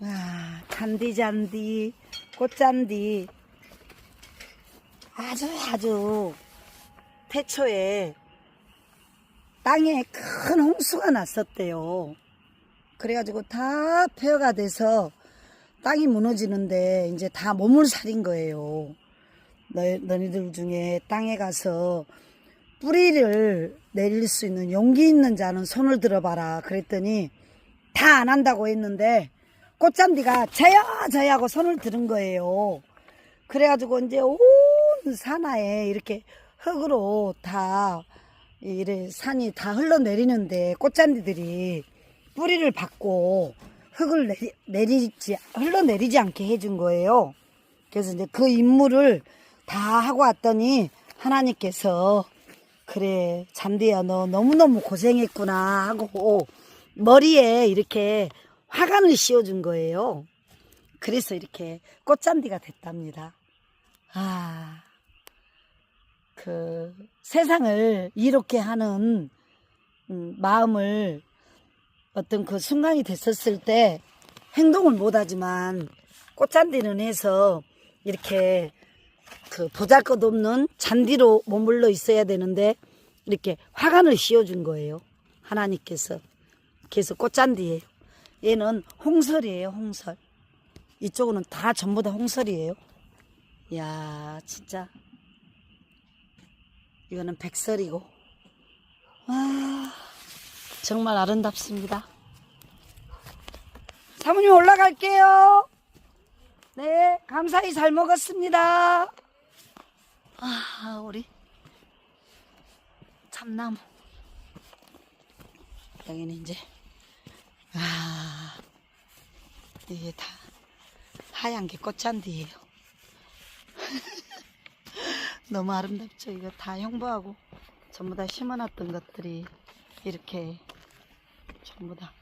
아, 잔디 잔디 꽃잔디 아주 아주 태초에 땅에 큰 홍수가 났었대요. 그래가지고 다 폐허가 돼서 땅이 무너지는데 이제 다 몸을 살인 거예요. 너, 너희들 중에 땅에 가서 뿌리를 내릴 수 있는 용기 있는 자는 손을 들어봐라. 그랬더니 다 안 한다고 했는데 꽃잔디가 저요 저요 하고 손을 들은 거예요. 그래가지고 이제 온 산하에 이렇게 흙으로 다 이래 산이 다 흘러내리는데 꽃잔디들이 뿌리를 받고 흙을 내리, 내리지 흘러내리지 않게 해준 거예요. 그래서 이제 그 임무를 다 하고 왔더니 하나님께서 그래 잔디야 너 너무너무 고생했구나 하고 머리에 이렇게 화관을 씌워준 거예요. 그래서 이렇게 꽃잔디가 됐답니다. 아, 그 세상을 이롭게 하는 음, 마음을 어떤 그 순간이 됐었을 때 행동을 못하지만 꽃잔디는 해서 이렇게 그 보잘것 없는 잔디로 머물러 있어야 되는데 이렇게 화관을 씌워준 거예요. 하나님께서. 그래서 꽃잔디예요. 얘는 홍설이에요, 홍설. 이쪽은 다 전부 다 홍설이에요. 이야, 진짜. 이거는 백설이고. 와, 정말 아름답습니다. 사모님 올라갈게요. 네, 감사히 잘 먹었습니다. 아, 우리 참나무. 여기는 이제, 아, 이게 다 하얀 게 꽃잔디예요. 너무 아름답죠? 이거 다 형부하고 전부 다 심어놨던 것들이 이렇게 전부 다.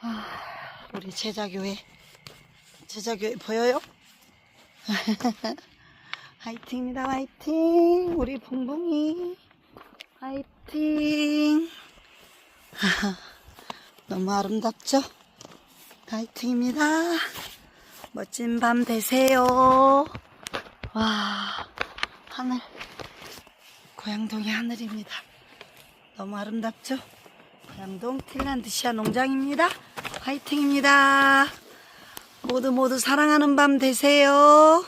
아, 우리 제자교회. 제자교회 보여요? 화이팅입니다, 화이팅! 우리 붕붕이. 화이팅! 너무 아름답죠? 화이팅입니다. 멋진 밤 되세요. 와, 하늘. 고양동의 하늘입니다. 너무 아름답죠? 고양동 틸란드시아 농장입니다. 화이팅입니다. 모두 모두 사랑하는 밤 되세요.